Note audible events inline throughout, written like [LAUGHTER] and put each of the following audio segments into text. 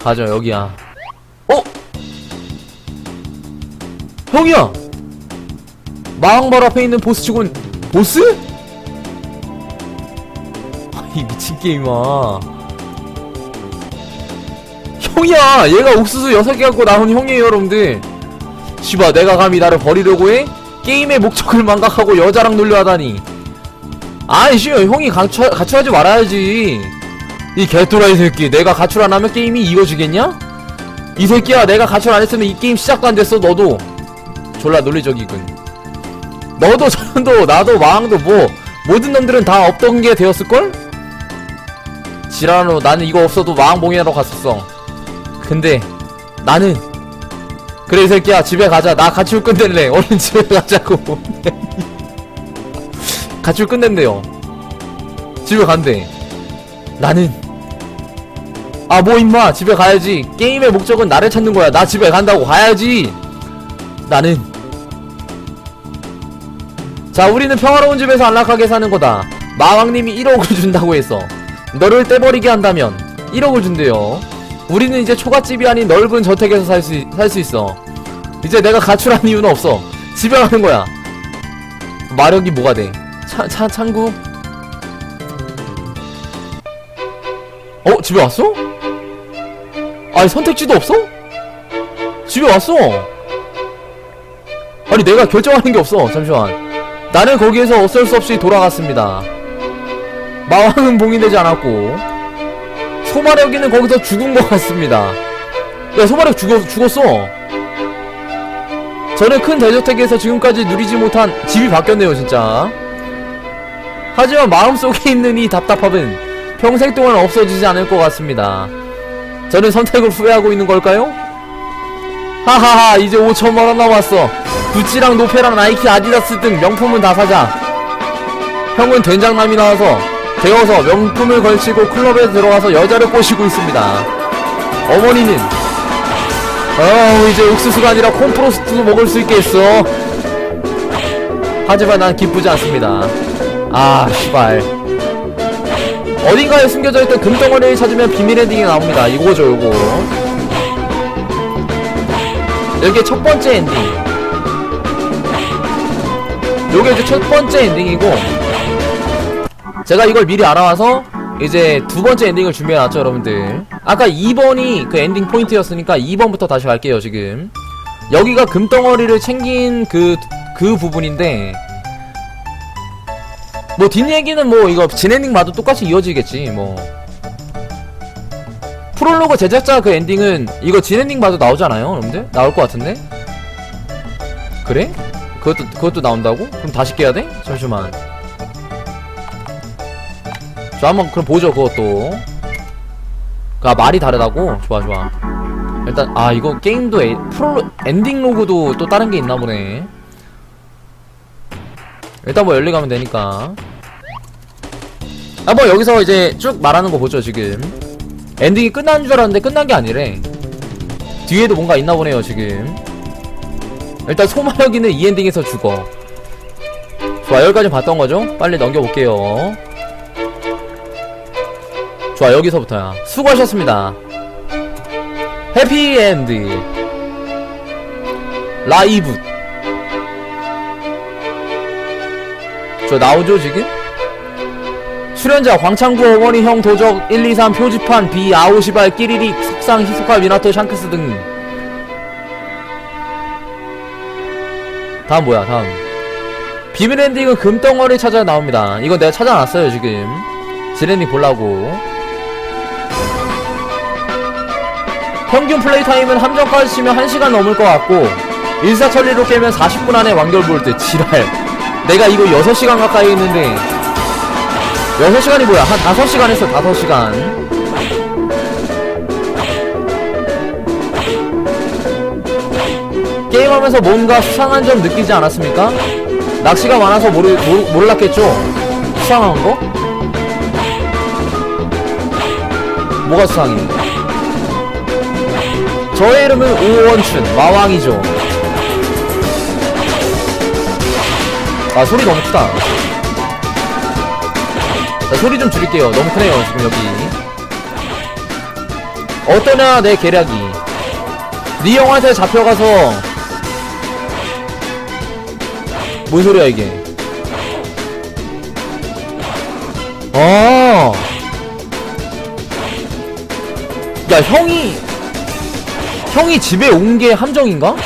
가자 여기야. 어? 형이야! 마왕발 앞에 있는 보스 치곤 보스? 이 미친 게임아. 형이야! 얘가 옥수수 6개 갖고 나온 형이에요 여러분들. 씨바 내가 감히 나를 버리려고 해? 게임의 목적을 망각하고 여자랑 놀려 하다니. 아이 씨 형이 가출, 가출하지 말아야지 이 개또라이 새끼 내가 가출 안 하면 게임이 이어지겠냐? 이 새끼야 내가 가출 안 했으면 이 게임 시작도 안 됐어 너도. 졸라 논리적이군. 너도 [LAUGHS] 저도 나도 마왕도 뭐 모든 놈들은 다 없던 게 되었을걸? 지랄로 나는 이거 없어도 마왕봉이라고 갔었어. 근데 나는 그래 이 새끼야 집에 가자. 나 가출 끝낼래. [LAUGHS] 얼른 집에 가자고. [LAUGHS] 가출 끝낸대요. 집에 간대. 나는 아 뭐 임마 집에 가야지 게임의 목적은 나를 찾는 거야 나 집에 간다고 가야지 나는 자 우리는 평화로운 집에서 안락하게 사는 거다 마왕님이 1억을 [LAUGHS] 준다고 했어 너를 떼버리게 한다면 1억을 준대요 우리는 이제 초가집이 아닌 넓은 저택에서 살수 살 수 있어 이제 내가 가출한 이유는 없어 집에 가는 거야 마력이 뭐가 돼? 차, 차, 창구? 어? 집에 왔어? 아니 선택지도 없어? 집에 왔어. 아니 내가 결정하는 게 없어. 잠시만. 나는 거기에서 어쩔 수 없이 돌아갔습니다. 마왕은 봉인되지 않았고 소마력이는 거기서 죽은 것 같습니다. 야 소마력 죽었, 죽었어. 저는 큰 대저택에서 지금까지 누리지 못한 집이 바뀌었네요 진짜. 하지만 마음속에 있는 이 답답함은 평생 동안 없어지지 않을 것 같습니다 저는 선택을 후회하고 있는 걸까요? 하하하 이제 5천만원 남았어. 구찌랑 노페랑 나이키 아디다스 등 명품은 다 사자. 형은 된장남이 나와서 되어서 명품을 걸치고 클럽에 들어가서 여자를 꼬시고 있습니다. 어머니는 어 이제 옥수수가 아니라 콤프로스트도 먹을 수 있게 했어. 하지만 난 기쁘지 않습니다. 아 씨발 어딘가에 숨겨져 있던 금덩어리를 찾으면 비밀 엔딩이 나옵니다. 이거죠 요거. 여기 첫 번째 엔딩. 요게 이제 첫 번째 엔딩이고 제가 이걸 미리 알아와서 이제 두 번째 엔딩을 준비해놨죠 여러분들. 아까 2번이 그 엔딩 포인트였으니까 2번부터 다시 갈게요 지금. 여기가 금덩어리를 챙긴 그, 그 부분인데 뭐 뒷얘기는 뭐 이거 진엔딩 봐도 똑같이 이어지겠지 뭐 프롤로그 제작자 그 엔딩은 이거 진엔딩 봐도 나오잖아요 여러분들? 나올 것 같은데? 그래? 그것도 그것도 나온다고? 그럼 다시 깨야 돼? 잠시만 저 한번 그럼 보죠 그것도 아 말이 다르다고? 좋아 좋아 일단 아 이거 게임도 에, 프로 엔딩 로그도 또 다른 게 있나 보네 일단 뭐 열리 가면 되니까. 아 뭐 여기서 이제 쭉 말하는 거 보죠 지금. 엔딩이 끝난 줄 알았는데 끝난 게 아니래. 뒤에도 뭔가 있나 보네요 지금. 일단 소마력이는 이 엔딩에서 죽어. 좋아 여기까지 봤던 거죠? 빨리 넘겨볼게요. 좋아 여기서부터야. 수고하셨습니다. 해피엔드 라이브 저 나오죠 지금? 수련자 광창구 어머니 형 도적 1, 2, 3 표지판 비 아오시발 끼리릭 석상 히소카 미나토 샹크스 등. 다음 뭐야 다음. 비밀 엔딩은 금덩어리 찾아 나옵니다. 이건 내가 찾아놨어요 지금. 지렌딩 보려고. 평균 플레이 타임은 함정까지 치면 1시간 넘을 것 같고 일사천리로 깨면 40분 안에 완결 볼 때 지랄 내가 이거 6시간 가까이 했는데 6시간이 뭐야 한 5시간 했어 5시간 게임하면서 뭔가 수상한 점 느끼지 않았습니까? 낚시가 많아서 모르, 모르, 몰랐겠죠? 수상한 거? 뭐가 수상해? 저의 이름은 오원춘 마왕이죠 아 소리 너무 크다. 자, 소리 좀 줄일게요. 너무 크네요 지금 여기. 어떠냐 내 계략이. 네 형한테 잡혀가서 뭔 소리야 이게? 어. 야 형이 형이 집에 온 게 함정인가?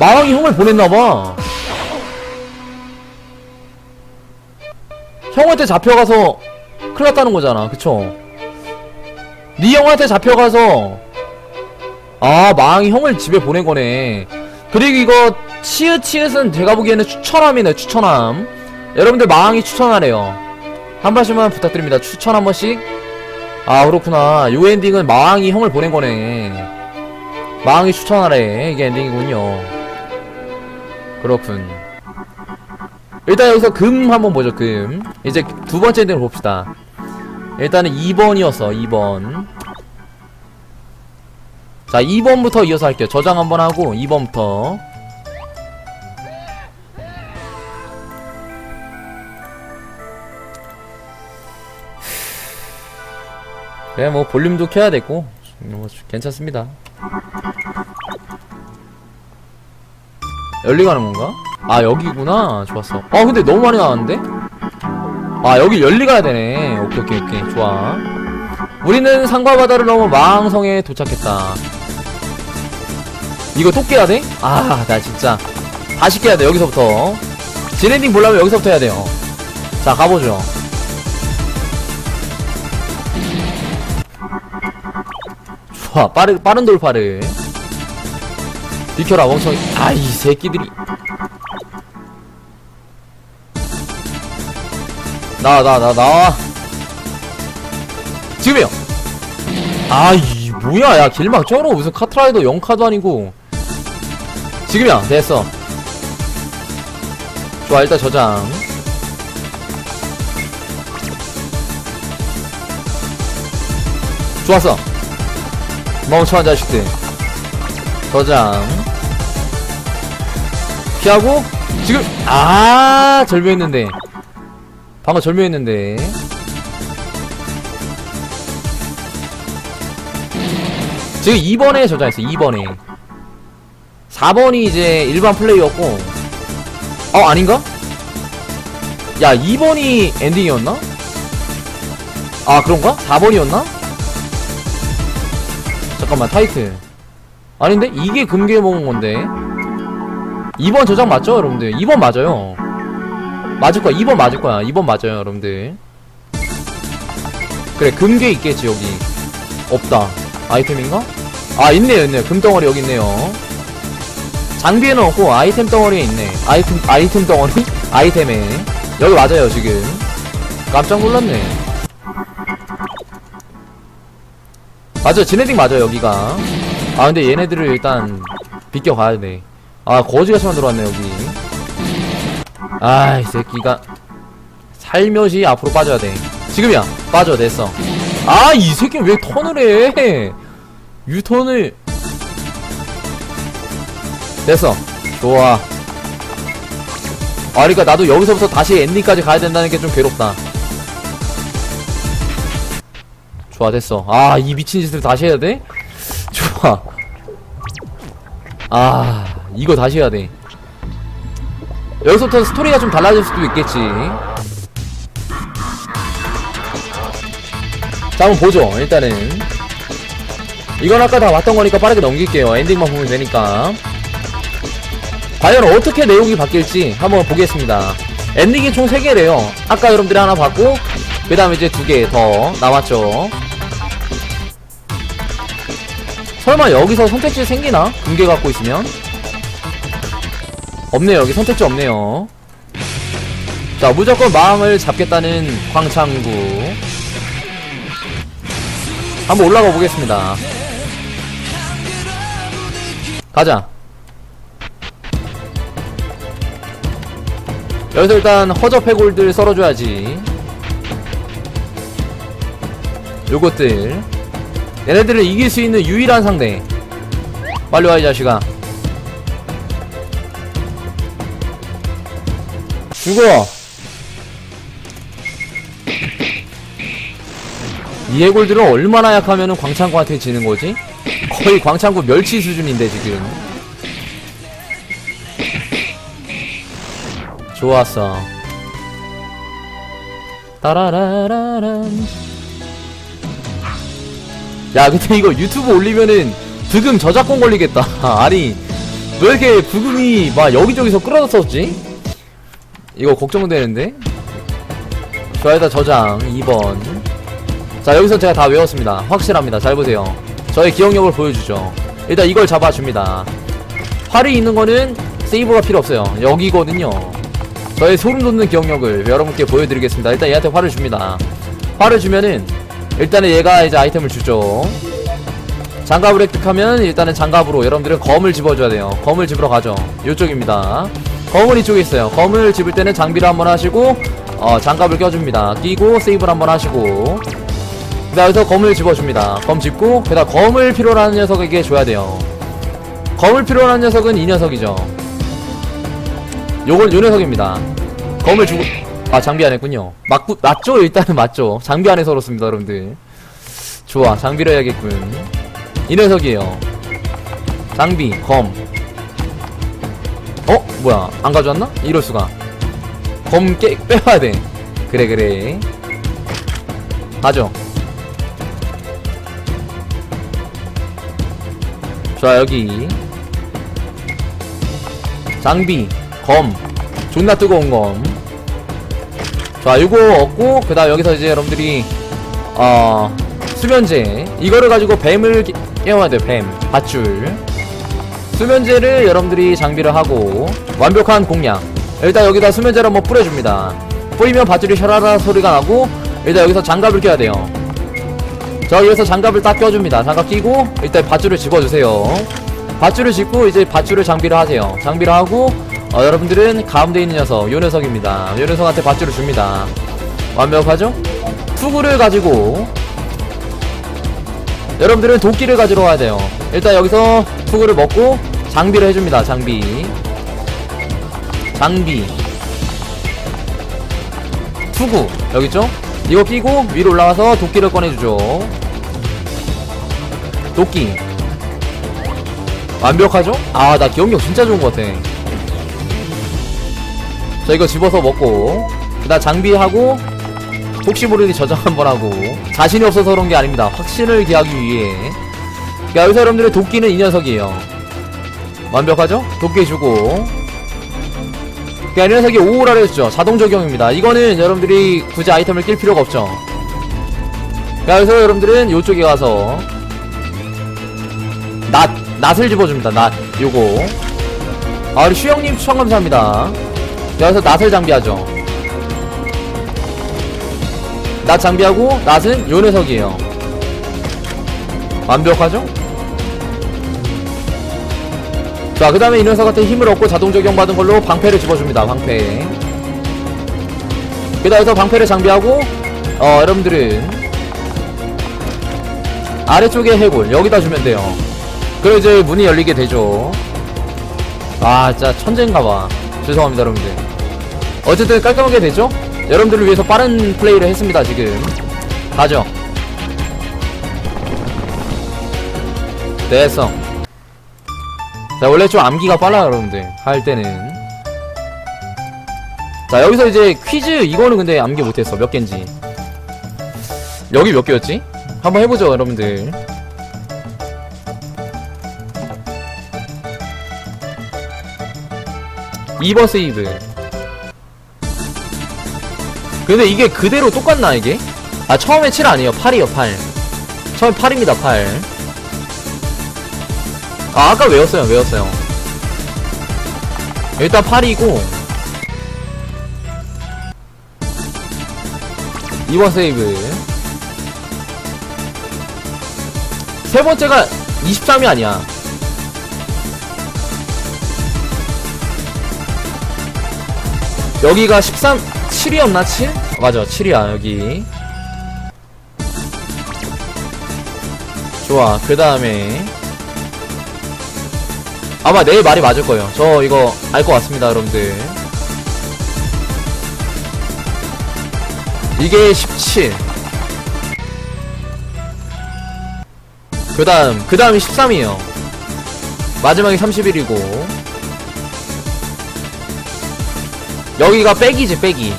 마왕이 형을 보냈나봐. 형한테 잡혀가서 큰일 났다는 거잖아. 그쵸? 네 형한테 잡혀가서 아 마왕이 형을 집에 보낸 거네. 그리고 이거 치읓치읓은 제가 보기에는 추천함이네 추천함. 여러분들 마왕이 추천하래요. 한 번씩만 부탁드립니다. 추천 한 번씩. 아 그렇구나. 요 엔딩은 마왕이 형을 보낸 거네. 마왕이 추천하래. 이게 엔딩이군요 그렇군. 일단 여기서 금 한번 보죠 금. 이제 두 번째 엔딩을 봅시다. 일단은 2번이었어 2번. 자 2번부터 이어서 할게요. 저장 한번 하고 2번부터. 그래 뭐 볼륨도 켜야 되고 뭐 괜찮습니다 열리 가는 건가? 아 여기구나. 좋았어. 아 근데 너무 많이 나왔는데? 아 여기 열리 가야 되네. 오케이 오케이 오케이. 좋아. 우리는 산과 바다를 넘어 마항성에 도착했다. 이거 또 깨야 돼? 아 나 진짜. 다시 깨야 돼 여기서부터. 진엔딩 보려면 여기서부터 해야 돼요. 자 가보죠. 좋아 빠르, 빠른 돌파를 비켜라 멍청이. 아이 새끼들이. 나와 지금이요. 아이 뭐야. 야 길막 쩔어 무슨 카트라이더 0카도 아니고. 지금이야. 됐어. 좋아 일단 저장. 좋았어. 멍청한 자식들. 저장 피하고 지금 아 절묘했는데 방금 절묘했는데 지금 2번에 저장했어 2번에 4번이 이제 일반 플레이였고 어 아닌가? 야 2번이 엔딩이었나? 아 그런가? 4번이었나? 잠깐만 타이틀 아닌데? 이게 금괴 먹은 건데 2번 저장 맞죠 여러분들? 2번 맞아요. 맞을 거야 2번 맞을 거야. 2번 맞아요 여러분들. 그래 금괴 있겠지 여기. 없다. 아이템인가? 아 있네요 있네요. 금덩어리 여기 있네요. 장비에는 없고 아이템 덩어리에 있네. 아이템 아이템 덩어리? [LAUGHS] 아이템에. 여기 맞아요 지금. 깜짝 놀랐네. 맞아 지네딩 맞아 여기가. 아 근데 얘네들을 일단 비껴가야 돼 아 거지같이만 들어왔네 여기. 아이 새끼가. 살며시 앞으로 빠져야 돼. 지금이야. 빠져 됐어. 아 이 새끼 왜 턴을 해? 유턴을. 됐어. 좋아. 아 그러니까 나도 여기서부터 다시 엔딩까지 가야 된다는 게 좀 괴롭다. 좋아 됐어. 아 이 미친 짓을 다시 해야 돼? 좋아. 아 이거 다시 해야 돼. 여기서부터 스토리가 좀 달라질 수도 있겠지. 자 한번 보죠 일단은. 이건 아까 다 봤던 거니까 빠르게 넘길게요. 엔딩만 보면 되니까. 과연 어떻게 내용이 바뀔지 한번 보겠습니다. 엔딩이 총 3개래요. 아까 여러분들이 하나 봤고 그 다음에 이제 두 개 더 남았죠. 설마 여기서 선택지 생기나? 금괴 갖고 있으면 없네요. 여기 선택지 없네요. 자 무조건 마음을 잡겠다는 광창구. 한번 올라가 보겠습니다. 가자. 여기서 일단 허접 해골들 썰어줘야지. 요것들. 얘네들을 이길 수 있는 유일한 상대. 빨리 와 이 자식아 죽어. 이 해골들은 얼마나 약하면은 광창구한테 지는 거지? 거의 광창구 멸치 수준인데 지금. 좋았어. 따라라라란 야 근데 이거 유튜브 올리면은 부금 저작권 걸리겠다. [LAUGHS] 아니 왜 이렇게 부금이 막 여기저기서 끌어졌었지? 이거 걱정되는데? 자 일단 저장 2번. 자 여기서 제가 다 외웠습니다. 확실합니다. 잘 보세요. 저의 기억력을 보여주죠. 일단 이걸 잡아줍니다. 활이 있는 거는 세이브가 필요 없어요. 여기거든요. 저의 소름 돋는 기억력을 여러분께 보여드리겠습니다. 일단 얘한테 활을 줍니다. 활을 주면은 일단은 얘가 이제 아이템을 주죠. 장갑을 획득하면 일단은 장갑으로 여러분들은 검을 집어줘야 돼요. 검을 집으러 가죠. 요쪽입니다 검은 이쪽에 있어요. 검을 집을 때는 장비를 한번 하시고 어, 장갑을 껴줍니다. 끼고 세이브를 한번 하시고. 그 다음에서 검을 집어줍니다. 검 집고 그 다음 검을 필요로 하는 녀석에게 줘야 돼요. 검을 필요로 하는 녀석은 이 녀석이죠. 요건 요 녀석입니다. 검을 주고 아 장비 안 했군요. 맞구, 맞죠? 일단은 맞죠. 장비 안에서 그렇습니다 여러분들. 좋아 장비를 해야겠군. 이 녀석이에요. 장비 검 어? 뭐야 안 가져왔나? 이럴수가 검 깨, 빼와야 돼 그래 그래 가죠 자 여기 장비 검 존나 뜨거운 검 자, 이거 얻고, 그 다음 여기서 이제 여러분들이, 어, 수면제. 이거를 가지고 뱀을 깨- 깨워야 돼요, 뱀. 밧줄. 수면제를 여러분들이 장비를 하고, 완벽한 공략. 일단 여기다 수면제를 한번 뿌려줍니다. 뿌리면 밧줄이 샤라라 소리가 나고, 일단 여기서 장갑을 껴야 돼요. 자, 여기서 장갑을 딱 껴줍니다. 장갑 끼고, 일단 밧줄을 집어주세요. 밧줄을 짚고, 이제 밧줄을 장비를 하세요. 장비를 하고, 어, 여러분들은 가운데 있는 녀석, 요 녀석입니다. 요 녀석한테 밧줄을 줍니다. 완벽하죠? 투구를 가지고 여러분들은 도끼를 가지러 가야 돼요. 일단 여기서 투구를 먹고 장비를 해줍니다. 장비. 장비. 투구. 여기 있죠? 이거 끼고 위로 올라가서 도끼를 꺼내주죠. 도끼. 완벽하죠? 아, 나 기억력 진짜 좋은 것 같아. 자 이거 집어서 먹고 그다음 장비하고 혹시 모르니 저장 한번 하고 자신이 없어서 그런 게 아닙니다 확신을 기하기 위해 자 여기서 여러분들의 도끼는 이 녀석이에요 완벽하죠? 도끼 주고. 자, 이 녀석이 5호라고 했죠. 자동 적용입니다. 이거는 여러분들이 굳이 아이템을 낄 필요가 없죠. 자 여기서 여러분들은 요쪽에 가서 낫 낫을 집어줍니다. 낫 요거. 아 우리 슈영님 추천 감사합니다. 여기서 낫을 장비하죠. 낫 장비하고 낫은 요 녀석이에요. 완벽하죠? 자 그 다음에 이 녀석한테 힘을 얻고 자동 적용받은 걸로 방패를 집어줍니다 방패. 그 다음 에서 방패를 장비하고 어 여러분들은 아래쪽에 해골 여기다 주면 돼요. 그럼 이제 문이 열리게 되죠. 아 진짜 천재인가봐. 죄송합니다 여러분들. 어쨌든 깔끔하게 되죠? 여러분들을 위해서 빠른 플레이를 했습니다 지금. 가죠? 됐어 자 원래 좀 암기가 빨라요 여러분들. 할 때는. 자 여기서 이제 퀴즈 이거는 근데 암기 못했어. 몇 개인지. 여기 몇 개였지? 한번 해보죠 여러분들. 2번 세이브. 근데 이게 그대로 똑같나 이게? 아 처음에 7 아니에요. 8이요 8 처음에 8입니다 8 아, 아까 외웠어요, 외웠어요. 일단 8이고, 2번 세이브. 세 번째가 23이 아니야. 여기가 13, 7이었나, 7? 맞아, 7이야, 여기. 좋아, 그 다음에. 아마 내 말이 맞을 거예요. 저 이거 알 것 같습니다, 여러분들. 이게 17. 그 다음 그 다음이 13이에요 마지막이 31이고 여기가 빼기지 빼기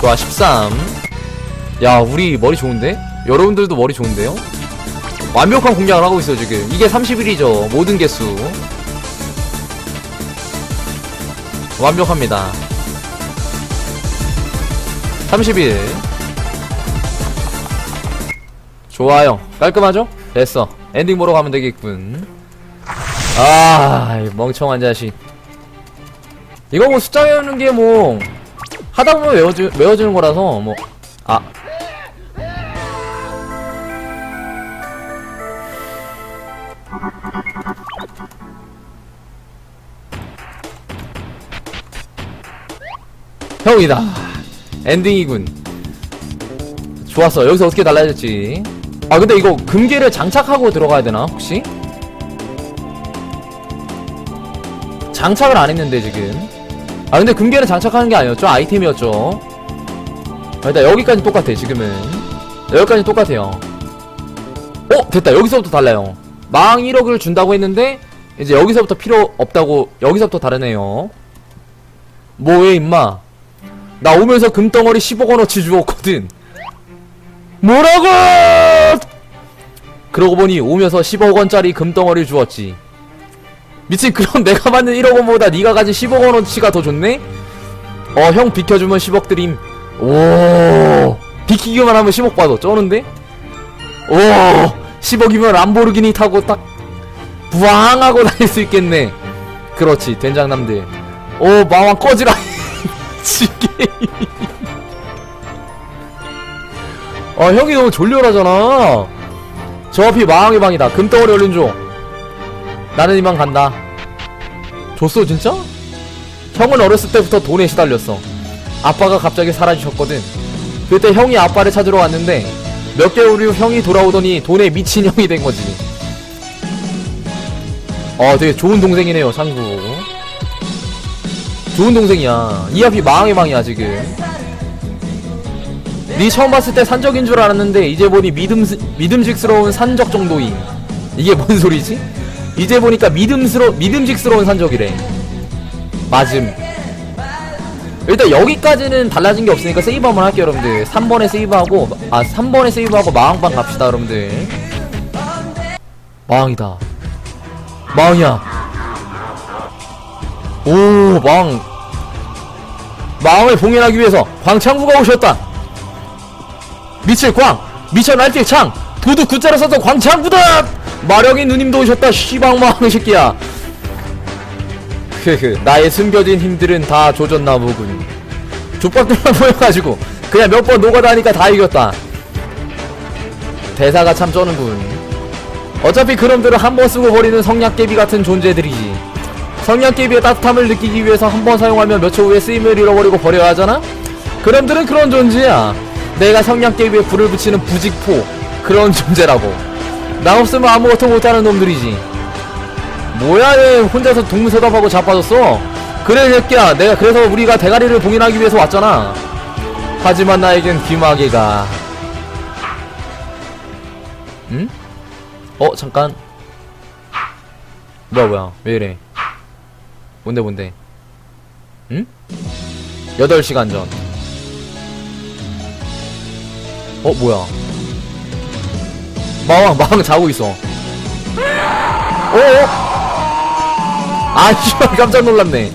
좋아 13 야 우리 머리 좋은데? 여러분들도 머리 좋은데요? 완벽한 공략을 하고 있어요 지금 이게 31이죠 모든 개수 완벽합니다 31 좋아요 깔끔하죠? 됐어 엔딩 보러 가면 되겠군 아, 이 멍청한 자식. 이거 뭐 숫자 외우는 게 뭐, 하다 보면 외워주, 외워주는 거라서, 뭐, 아. 형이다. 엔딩이군. 좋았어. 여기서 어떻게 달라졌지? 아, 근데 이거 금괴를 장착하고 들어가야 되나, 혹시? 장착을 안 했는데 지금 아 근데 금괴는 장착하는 게 아니었죠 아이템이었죠 아, 일단 여기까지 똑같아 지금은 여기까지 똑같아요 어 됐다 여기서부터 달라요 망 1억을 준다고 했는데 이제 여기서부터 필요 없다고 여기서부터 다르네요 뭐해 임마 나 오면서 금덩어리 10억원어치 주었거든. 뭐라고? 그러고 보니 오면서 10억원짜리 금덩어리를 주었지. 미친 그럼 내가 받는 1억원보다 네가 가진 10억원어치가 더 좋네? 어 형 비켜주면 10억 드림. 오 비키기만 하면 10억 받아. 쩌는데? 오 10억이면 람보르기니 타고 딱 부항하고 [LAUGHS] 다닐 수 있겠네. 그렇지 된장남들. 오 마왕 꺼지라 지게 아 형이 너무 졸려라잖아 저 앞이 마왕의 방이다 금덩어리 얼른 줘 나는 이만 간다. 줬어 진짜? 형은 어렸을 때부터 돈에 시달렸어. 아빠가 갑자기 사라지셨거든. 그때 형이 아빠를 찾으러 왔는데 몇 개월 후 형이 돌아오더니 돈에 미친 형이 된 거지. 어, 되게 좋은 동생이네요, 상구. 좋은 동생이야. 이 앞이 망의 망이야 지금. 니 처음 봤을 때 산적인 줄 알았는데 이제 보니 믿음 믿음직스러운 산적 정도임. 이게 뭔 소리지? 이제 보니까 믿음스러 믿음직스러운 산적이래. 맞음. 일단 여기까지는 달라진 게 없으니까 세이브 한번 할게요, 여러분들. 3번에 세이브하고 아 3번에 세이브하고 마왕방 갑시다, 여러분들. 마왕이다. 마왕이야. 오, 마왕. 마왕을 봉인하기 위해서 광창부가 오셨다. 미칠 광, 미쳐 날뛸 창, 도둑 구자를 써서 광창부다. 마력이 누님도 오셨다 씨방망 새끼야 흐흐 나의 숨겨진 힘들은 다 조졌나 보군 족밥들만 [LAUGHS] 보여가지고 그냥 몇 번 녹아다니까 다 이겼다 대사가 참 쩌는군 어차피 그놈들은 한 번 쓰고 버리는 성냥개비 같은 존재들이지 성냥개비의 따뜻함을 느끼기 위해서 한 번 사용하면 몇 초 후에 쓰임을 잃어버리고 버려야 하잖아? 그놈들은 그런 존재야. 내가 성냥개비에 불을 붙이는 부직포 그런 [LAUGHS] 존재라고. 나 없으면 아무것도 못하는 놈들이지. 뭐야 얘 혼자서 동무서답하고 자빠졌어? 그래 새끼야. 내가 그래서 우리가 대가리를 봉인하기 위해서 왔잖아. 하지만 나에겐 귀마개가. 응? 어 잠깐. 뭐야 뭐야. 왜이래 뭔데 뭔데 응? 8시간 전 어 뭐야 마왕 마왕 자고 있어. 어? 어? 아 씨발 깜짝 놀랐네.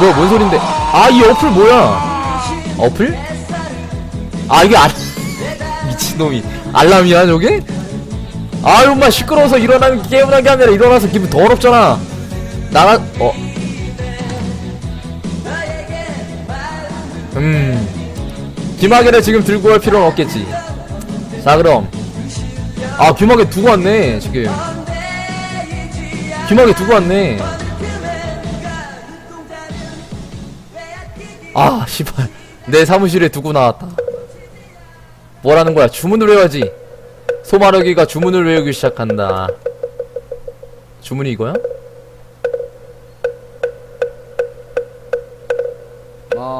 뭐야 뭔 소린데? 아 이 어플 뭐야? 어플? 아 이게 알 [LAUGHS] 미친놈이 알람이야 저게? 아유 엄마 시끄러워서 일어나는 게임을 한게 아니라 일어나서 기분 더럽잖아. 나가 어. 음. 김하게를 지금 들고 갈 필요는 없겠지. 자 그럼 아 귀마개 두고 왔네 지금 귀마개 두고 왔네 아 씨발 내 사무실에 두고 나왔다 뭐라는 거야 주문을 외워야지 소마르기가 주문을 외우기 시작한다 주문이 이거야?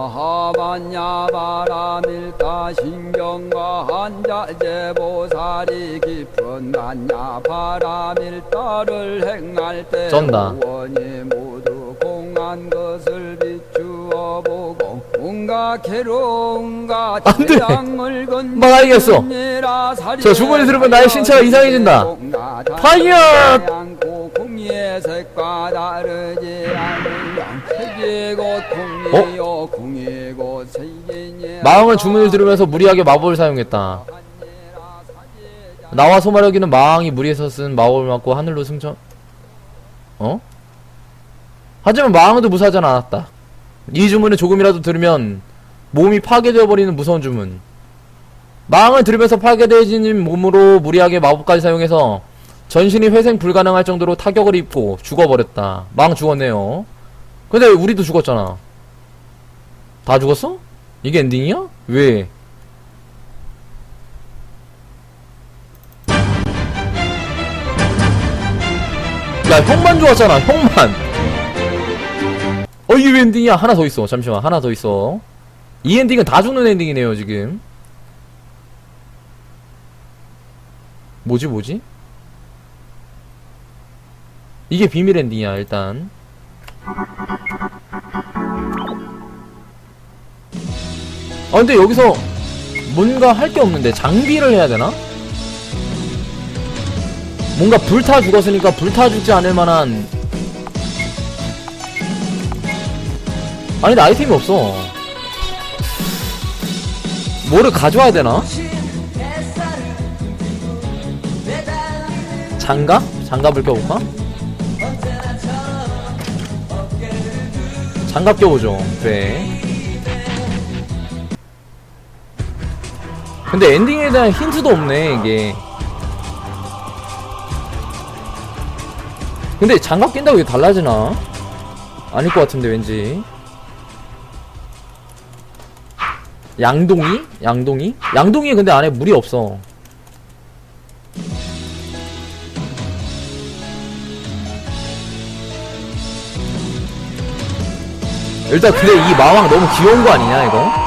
마하반야 바라밀타 신경과 한자제보살이 깊은 간야 바라밀타를 행할 때 쩐다. 원이 모두 공한 것을 비추어 보고 온갖 괴로움과 안 돼. 재앙을 건 [LAUGHS] 막 알겠어. 저 주문을 들으면 나의 신체가 이상해진다. 파이어! 공의의 색과 다르지 않은 곧공 세계니 마왕은 주문을 들으면서 무리하게 마법을 사용했다. 나와 소마력이는 마왕이 무리해서 쓴 마법을 맞고 하늘로 승천. 어? 하지만 마왕도 무사하지 않았다. 이 주문을 조금이라도 들으면 몸이 파괴되어 버리는 무서운 주문. 마왕을 들으면서 파괴되어진 몸으로 무리하게 마법까지 사용해서 전신이 회생 불가능할 정도로 타격을 입고 죽어버렸다. 마왕 죽었네요. 근데 우리도 죽었잖아. 다 죽었어? 이게 엔딩이야? 왜? 야 형만 좋았잖아 형만 어 이게 왜 엔딩이야 하나 더 있어 잠시만 하나 더 있어 이 엔딩은 다 죽는 엔딩이네요 지금 뭐지 뭐지? 이게 비밀 엔딩이야 일단 아 근데 여기서 뭔가 할 게 없는데 장비를 해야 되나? 뭔가 불타 죽었으니까 불타 죽지 않을 만한 아니 나 아이템이 없어 뭐를 가져와야 되나? 장갑? 장갑을 껴볼까? 장갑 껴보죠 그래 근데 엔딩에 대한 힌트도 없네 이게 근데 장갑 낀다고 이게 달라지나? 아닐 것 같은데 왠지 양동이? 양동이? 양동이 근데 안에 물이 없어 일단 근데 이 마왕 너무 귀여운 거 아니냐 이거?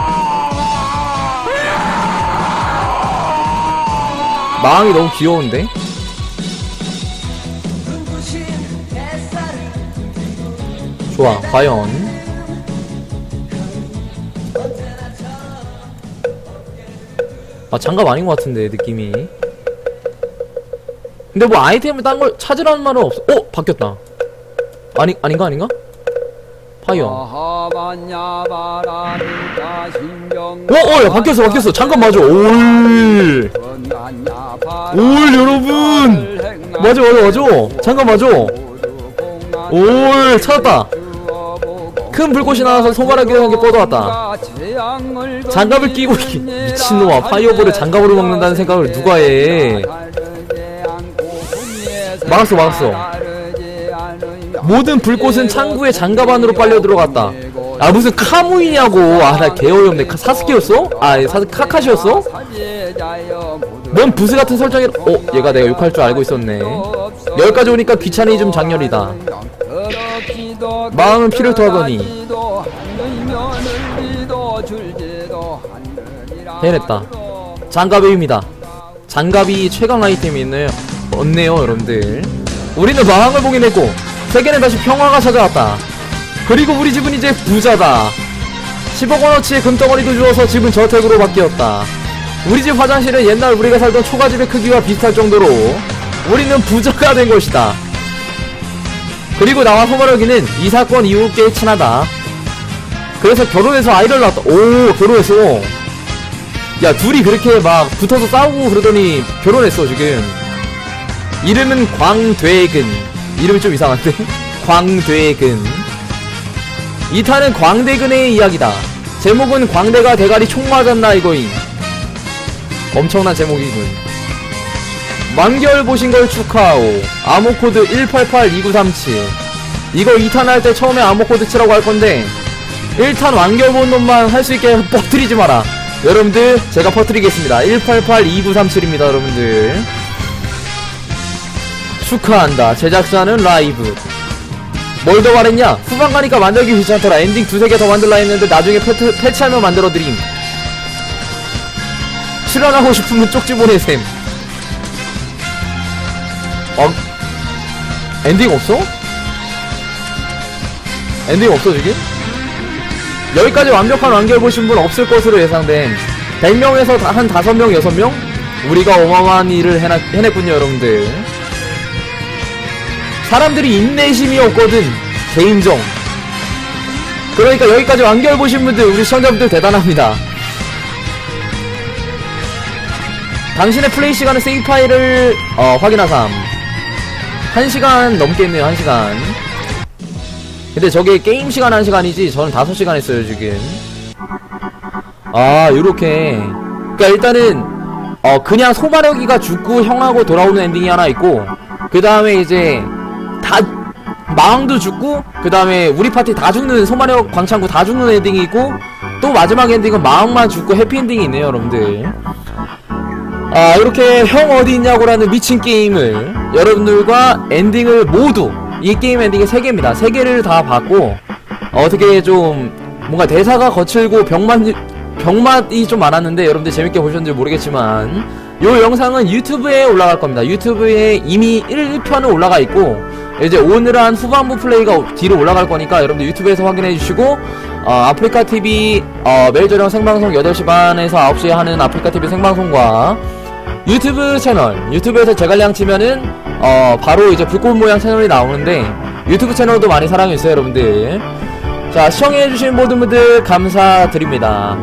마왕이 너무 귀여운데? 좋아 과연 아 장갑 아닌 것 같은데 느낌이 근데 뭐 아이템을 딴 걸 찾으라는 말은 없어 어? 바뀌었다 아니 아닌가 아닌가? 파이어 어? 어? 야 바뀌었어 바뀌었어 잠깐 맞아 올 올, 여러분! 맞아 맞아 맞아 잠깐 맞아 올 찾았다 큰 불꽃이 나와서 소바라기라는 게 뻗어왔다 장갑을 끼고 있- 미친놈아 파이어볼을 장갑으로 먹는다는 생각을 누가 해 막았어, 막았어. 모든 불꽃은 창구의 장갑 안으로 빨려 들어갔다 아 무슨 카무이냐고 아 나 개어이없네 카- 사스케였어? 아 사, 카카시였어? 뭔 부스 같은 설정이 어? 얘가 내가 욕할 줄 알고 있었네 여기까지 오니까 귀찮이 좀 장렬이다 마음은 피를 토하더니 해냈다. 장갑의 힘이다 장갑이 최강 아이템이 있네요 없네요 여러분들 우리는 마왕을 보긴 했고 세계는 다시 평화가 찾아왔다 그리고 우리 집은 이제 부자다. 10억 원어치의 금덩어리도 주어서 집은 저택으로 바뀌었다. 우리 집 화장실은 옛날 우리가 살던 초가집의 크기와 비슷할 정도로 우리는 부자가 된 것이다. 그리고 나와 소마력이는 이 사건 이후 꽤 친하다. 그래서 결혼해서 아이를 낳았다. 오 결혼했어. 야 둘이 그렇게 막 붙어서 싸우고 그러더니 결혼했어 지금. 이름은 광되근. 이름이 좀 이상한데? [LAUGHS] 광되근 2탄은 광대근의 이야기다. 제목은 광대가 대가리 총 맞았나 이거임. 엄청난 제목이군. 만개월 보신 걸 축하하오. 암호코드 1882937 이거 2탄 할 때 처음에 암호코드 치라고 할 건데 1탄 완결 본 놈만 할 수 있게 [LAUGHS] 퍼뜨리지 마라. 여러분들 제가 퍼뜨리겠습니다. 1882937입니다 여러분들. 축하한다. 제작자는 라이브 뭘 더 말했냐 후반 가니까 만들기 귀찮더라 엔딩 두세 개 더 만들라 했는데 나중에 패트, 패치하면 만들어드림 출연하고 싶으면 쪽지 보내셈 어? 엔딩 없어? 엔딩 없어 지금? 여기까지 완벽한 완결 보신 분 없을 것으로 예상됨 100명에서 한 5명, 6명? 우리가 어마어마한 일을 해냈군요 여러분들 사람들이 인내심이 없거든. 개인정. 그러니까 여기까지 완결 보신 분들 우리 시청자분들 대단합니다. 당신의 플레이 시간은 세이브 파일을 어, 확인하삼 1시간 넘겠네요 1시간. 근데 저게 게임 시간 1시간이지 저는 5시간 했어요 지금. 아 요렇게. 그니까 일단은 어 그냥 소마력이가 죽고 형하고 돌아오는 엔딩이 하나 있고 그 다음에 이제 다 마왕도 죽고 그 다음에 우리 파티 다 죽는 소마력 광창구 다 죽는 엔딩이 있고 또 마지막 엔딩은 마왕만 죽고 해피엔딩이 있네요 여러분들. 아 이렇게 형 어디 있냐고라는 미친 게임을 여러분들과 엔딩을 모두 이 게임 엔딩이 3개입니다. 3개를 다 봤고 어떻게 좀 뭔가 대사가 거칠고 병맛 병맛이 좀 많았는데 여러분들 재밌게 보셨는지 모르겠지만 요 영상은 유튜브에 올라갈 겁니다. 유튜브에 이미 1편은 올라가 있고 이제 오늘 한 후반부 플레이가 뒤로 올라갈 거니까 여러분들 유튜브에서 확인해 주시고 어, 아프리카 TV 어, 매일 저녁 생방송 8시 반에서 9시에 하는 아프리카 TV 생방송과 유튜브 채널. 유튜브에서 제갈량 치면은 어 바로 이제 불꽃 모양 채널이 나오는데 유튜브 채널도 많이 사랑해 주세요 여러분들. 자 시청해 주신 모든 분들 감사드립니다